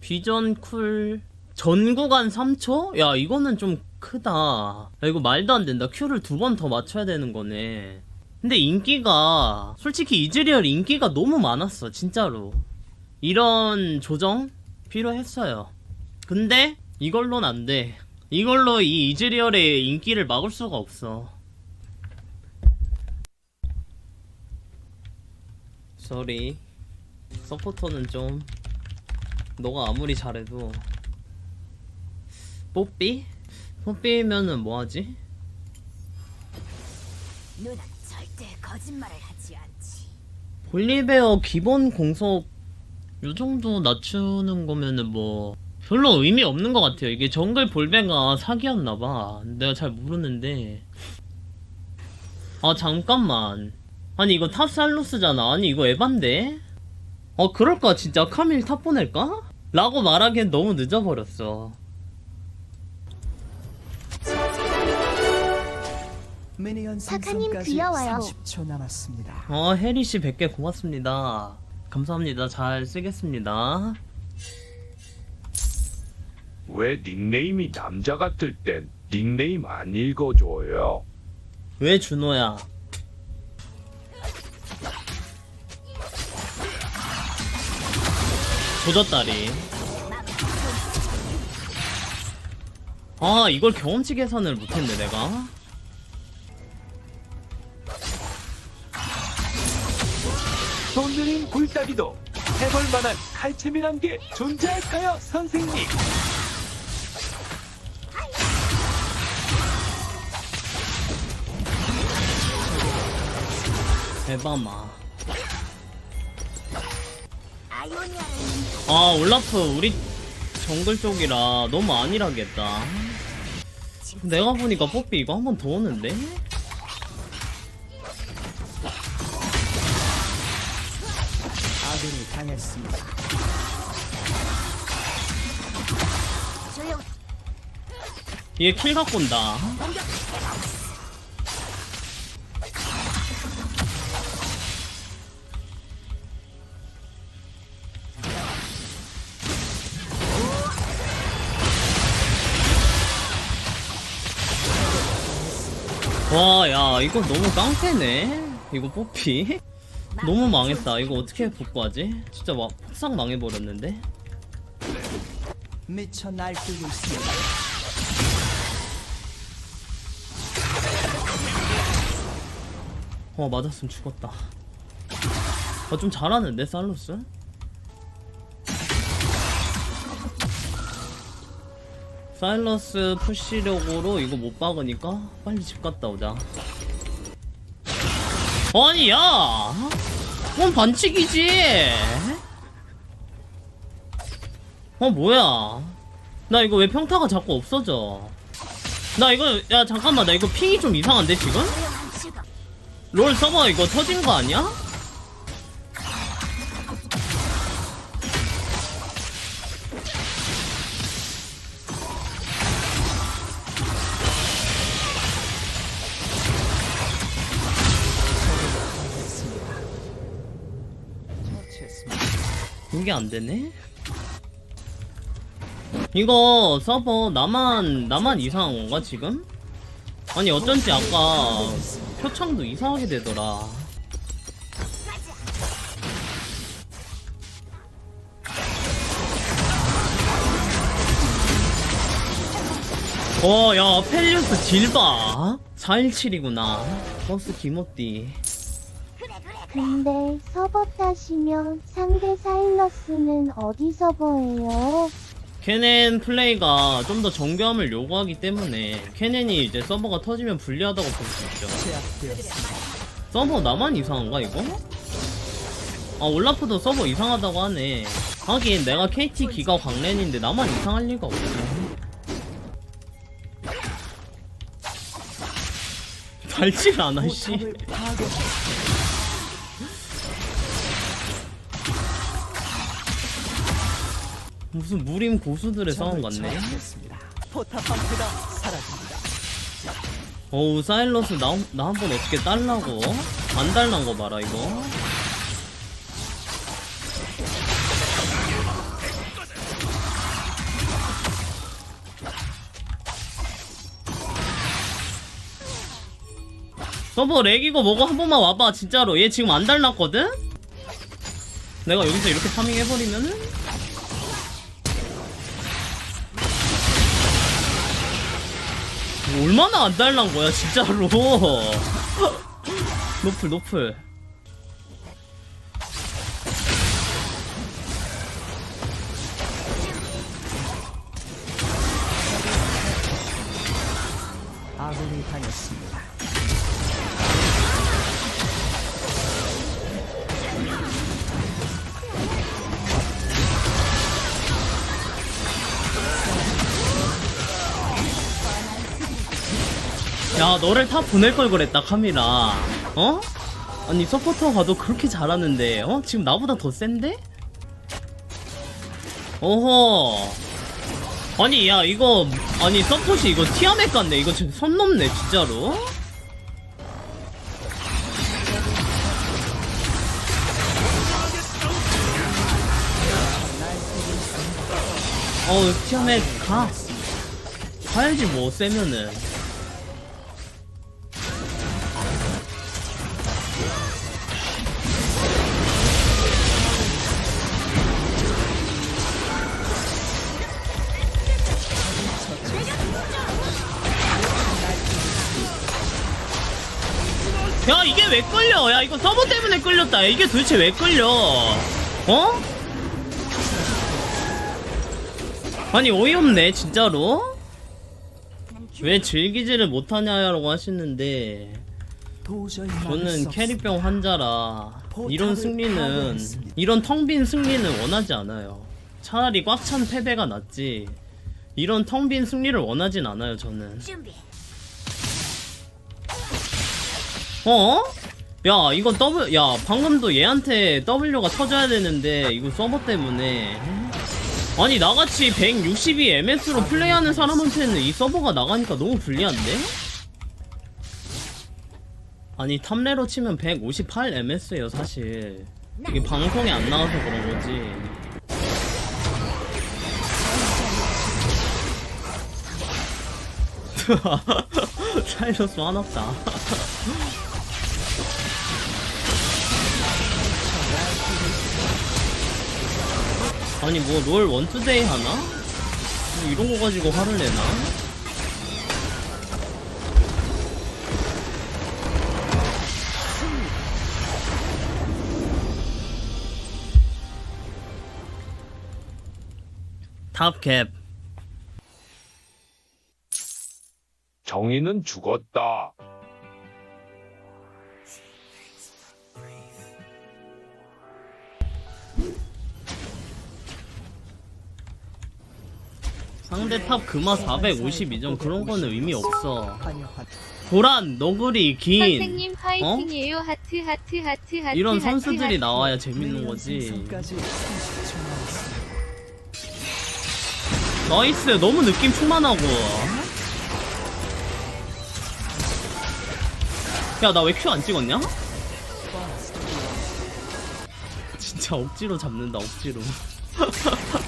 비전 쿨 전 구간 3초? 야 이거는 좀 크다. 야 이거 말도 안 된다. 큐를 두 번 더 맞춰야 되는 거네. 근데 인기가 솔직히 이즈리얼 인기가 너무 많았어 진짜로. 이런 조정 필요했어요. 근데 이걸로는 안돼. 이걸로 이 이즈리얼의 인기를 막을 수가 없어. 쏘리 서포터는 좀 너가 아무리 잘해도 뽀삐? 뽀삐면은 뭐하지? 누난 절대 거짓말을 하지 않지. 볼리베어 기본 공속 요 정도 낮추는 거면은 뭐 별로 의미 없는 것 같아요. 이게 정글 볼베가 사기였나봐. 내가 잘 모르는데. 아 잠깐만. 아니 이거 탑 살로스잖아. 아니 이거 에반데? 어 그럴까 진짜 카밀 탑 보낼까? 라고 말하기엔 너무 늦어버렸어. 사카님 귀여워요. 30초 남았습니다. 어 혜리씨 100개 고맙습니다. 감사합니다. 잘 쓰겠습니다. 왜 닉네임이 남자 같을 땐 닉네임 안 읽어줘요? 왜 준호야? 조졌다리. 아, 이걸 경험치 계산을 못했네, 내가. 손들인 굴다기도 해볼 만한 칼챔이란 게 존재할까요, 선생님? 대바마. 아이오니아는 아, 올라프, 우리 정글 쪽이라 너무 안일하겠다. 내가 보니까 뽀삐 이거 한 번 더 오는데? 아군이 당했습니다. 조용. 얘 킬 갖고 온다. 와, 야, 이거 너무 깡패네. 이거 뽑히? 너무 망했다. 이거 어떻게 복구하지? 진짜 막 폭삭 망해버렸는데? 미쳐 날뛰고 있습니다. 어 맞았으면 죽었다 어좀 잘하는데 살로스? 사일러스 푸시력으로 이거 못 박으니까 빨리 집 갔다 오자 아니 야! 그건 반칙이지 어 뭐야 나 이거 왜 평타가 자꾸 없어져 나 이거 야 잠깐만 나 이거 핑이 좀 이상한데 지금? 롤 서버 이거 터진 거 아니야? 이게 안 되네? 이거 서버 나만 나만 이상한 건가 지금? 아니 어쩐지 아까 표창도 이상하게 되더라. 어, 야, 펠리우스 질바. 417이구나. 버스 기모띠. 근데 서버 타시면 상대 사일러스는 어디 서버예요? 캐넨 플레이가 좀 더 정교함을 요구하기 때문에 캐넨이 이제 서버가 터지면 불리하다고 볼 수 있죠. 서버 나만 이상한가 이거? 아 올라프도 서버 이상하다고 하네. 하긴 내가 KT 기가 광랜인데 나만 이상할 리가 없어. 달지가 않아 씨. 무슨 무림 고수들의 싸움 같네. 포탑 방패가 사라집니다. 어우 사일러스 나 나 한 번 어떻게 딸라고? 안 달란 거 봐라 이거. 서버 렉이고 뭐고 한 번만 와봐 진짜로 얘 지금 안 달랐거든? 내가 여기서 이렇게 파밍해버리면은 얼마나 안 달란 거야 진짜로 노플 노플 아군이 당했습니다. 야 너를 다 보낼 걸 그랬다 카미라 어? 아니 서포터 가도 그렇게 잘하는데 어? 지금 나보다 더 센데? 어허 아니 야 이거 아니 서폿이 이거 티아멧 같네 이거 지금 선 넘네 진짜로 어우 티아멧 가 가야지 뭐 세면은 왜 끌려 야 이거 서버 때문에 끌렸다 이게 도대체 왜 끌려 어? 아니 어이없네 진짜로 왜 즐기지를 못하냐라고 하시는데 저는. 캐리병 환자라 이런 승리는 이런 텅 빈 승리는 원하지 않아요 차라리 꽉 찬 패배가 낫지 이런 텅 빈 승리를 원하진 않아요 저는. 어? 야 이거 W 야 방금도 얘한테 W가 터져야 되는데 이거 서버 때문에. 아니 나같이 162 MS로 플레이하는 사람한테는 이 서버가 나가니까 너무 불리한데? 아니 탐레로 치면 158 MS예요 사실. 이게 방송에 안 나와서 그런 거지. 사이러스 화났다 아니 뭐 롤 원투데이 하나? 뭐 이런 거 가지고 화를 내나? 탑캡 정의는 죽었다. 상대 탑 금화 452점 그런 거는 의미 없어. 보란 너구리 긴 선생님 화이팅이에요. 하트 하트 하트 하트. 이런 하트, 선수들이 하트. 나와야 재밌는 거지 30초 남았습니다. 나이스 너무 느낌 충만하고 야 나 왜 큐 안 찍었냐? 진짜 억지로 잡는다 억지로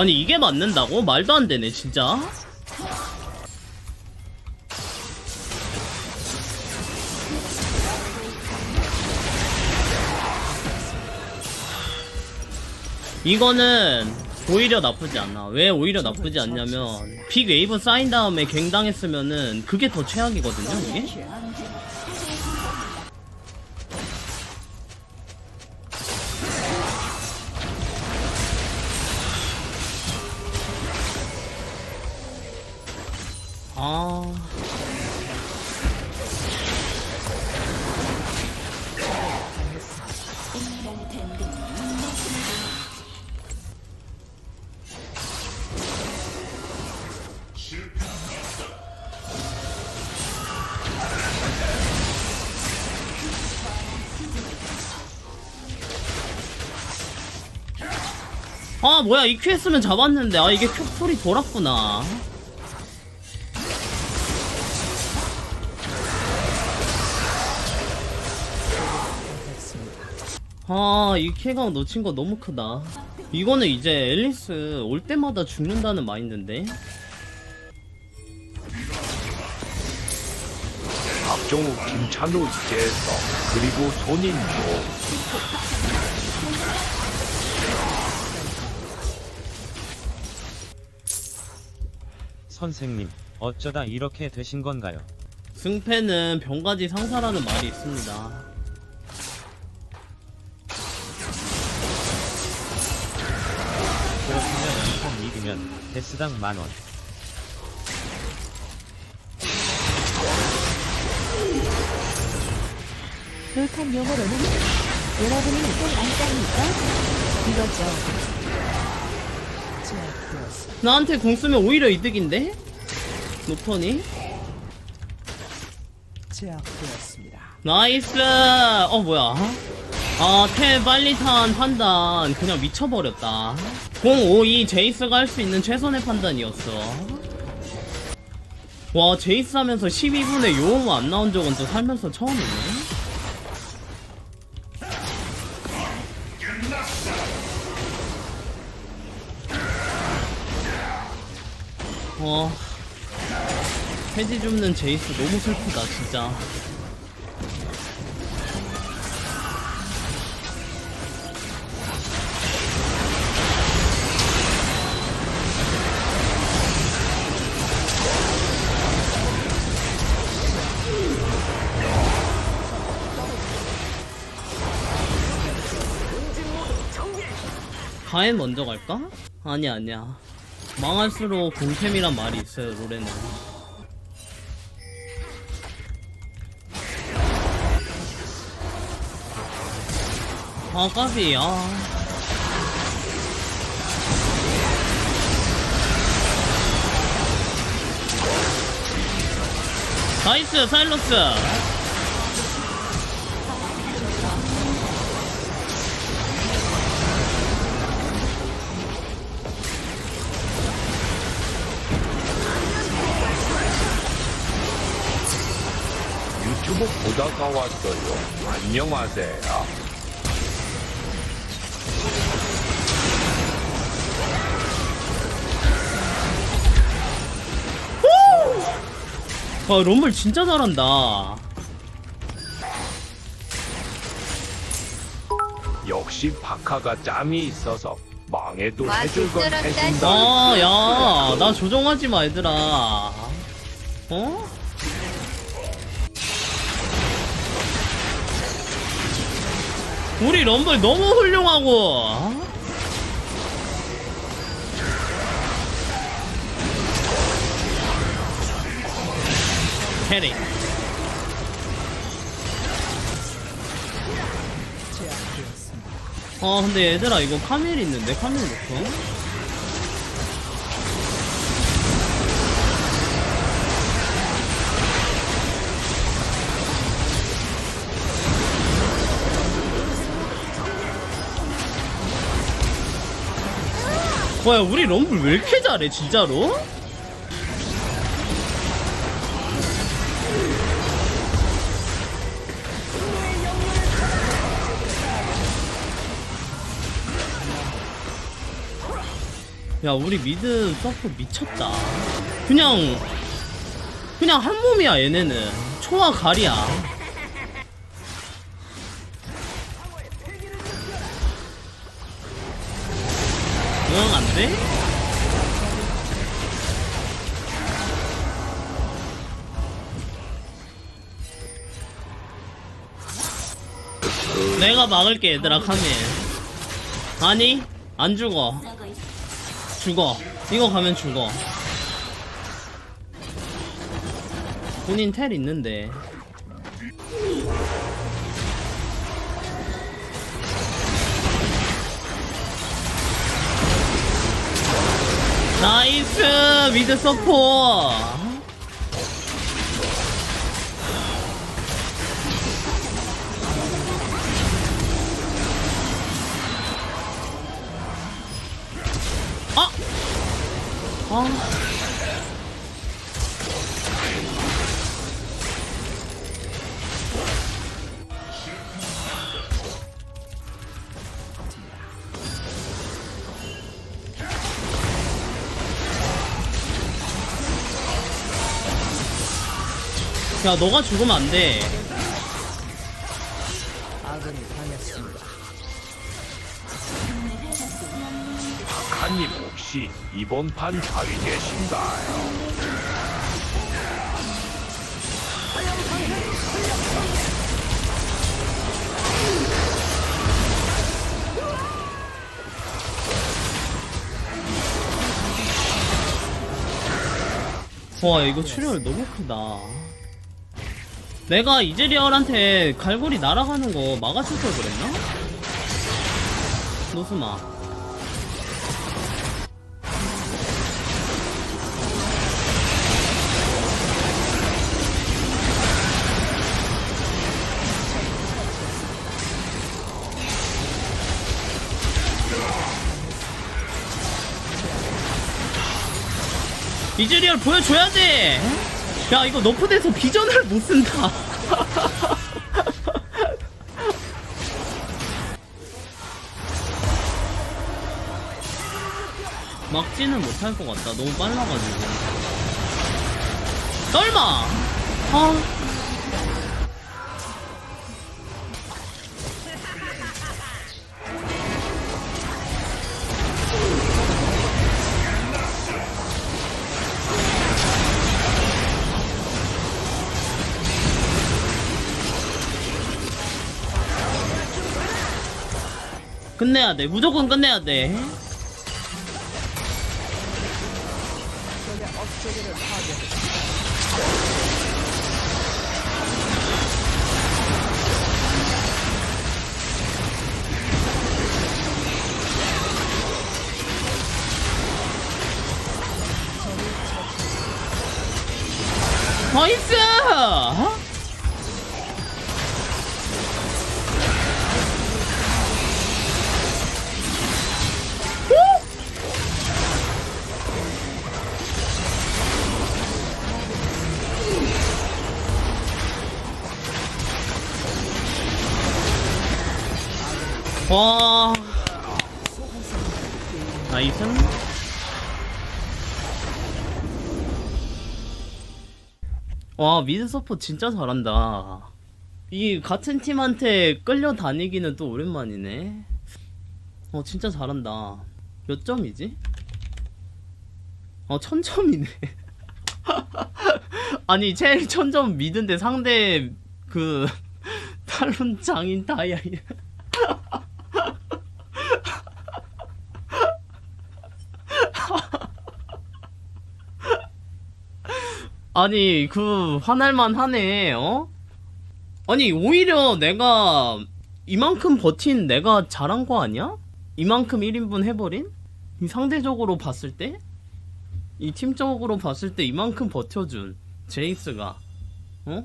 아니 이게 맞는다고? 말도 안 되네 진짜 이거는 오히려 나쁘지 않아. 왜 오히려 나쁘지 않냐면 빅 웨이브 쌓인 다음에 갱당했으면은 그게 더 최악이거든요, 이게? 뭐야 이큐 했으면 잡았는데 아 이게 큐 풀이 돌았구나 아, 이 킬각 놓친 거 너무 크다. 이거는 이제 앨리스 올 때마다 죽는다는 마인드인데? 박정우 김찬우 이재석 그리고 손인조 선생님, 어쩌다 이렇게 되신 건가요? 승패는 병가지 상사라는 말이 있습니다. 그렇다면 한판 이기면 데스당 만원. 불판 용어로는 여러분이 꼭 안다니까 이거죠. 나한테 공 쓰면 오히려 이득인데? 노턴이? 제압되었습니다. 나이스! 어, 뭐야. 아, 텔 빨리 탄 판단 그냥 미쳐버렸다. 052 제이스가 할 수 있는 최선의 판단이었어. 와, 제이스 하면서 12분에 요호모 안 나온 적은 또 살면서 처음이네. 어. 해지 줍는 제이스 너무 슬프다, 진짜. 가엔 먼저 갈까? 아니야 아니야 망할수록 공템이란 말이 있어요 롤에는. 아 까비 아 나이스 사일러스 한국 보다가 왔어요. 안녕하세요. 와 롬을 진짜 잘한다 역시 박하가 짬이 있어서 망해도 해줄 건 쑥스럽다, 해준다. 아 야 나 조정하지마 얘들아 어? 우리 럼블 너무 훌륭하고. 캐리. 아, 근데 얘들아, 이거 카멜 있는데? 카멜 놓고. 뭐야 우리 럼블 왜 이렇게 잘해 진짜로? 야 우리 미드 서프 미쳤다. 그냥 그냥 한 몸이야 얘네는. 초와 가리야 응 안 돼? 내가 막을게 얘들아 카밀. 아니 안 죽어. 죽어. 이거 가면 죽어. 본인 텔 있는데 나이스 미드 서포 아! 아 야 너가 죽으면 안돼 아군이 당했습니다. 박하님 혹시 이번 판 자위 계신가요? 와 이거 출혈 너무 크다 내가 이즈리얼한테 갈고리 날아가는 거 막아줄 걸 그랬나? 노스마 이즈리얼 보여줘야지 야 이거 너프 돼서 비전을 못 쓴다. 막지는 못할 것 같다. 너무 빨라가지고. 설마! 아 끝내야 돼 무조건 끝내야 돼 나이스! 와. 나이스. 와, 미드 서포 진짜 잘한다. 이 같은 팀한테 끌려다니기는 또 오랜만이네. 어, 진짜 잘한다. 몇 점이지? 어, 천점이네. 아니, 제일 천점 미드인데 상대 그 탈론 장인 다이아. 아니 그 화날만 하네 어? 아니 오히려 내가 이만큼 버틴 내가 잘한 거 아니야? 이만큼 1인분 해버린? 이 상대적으로 봤을 때? 이 팀적으로 봤을 때 이만큼 버텨준 제이스가 어?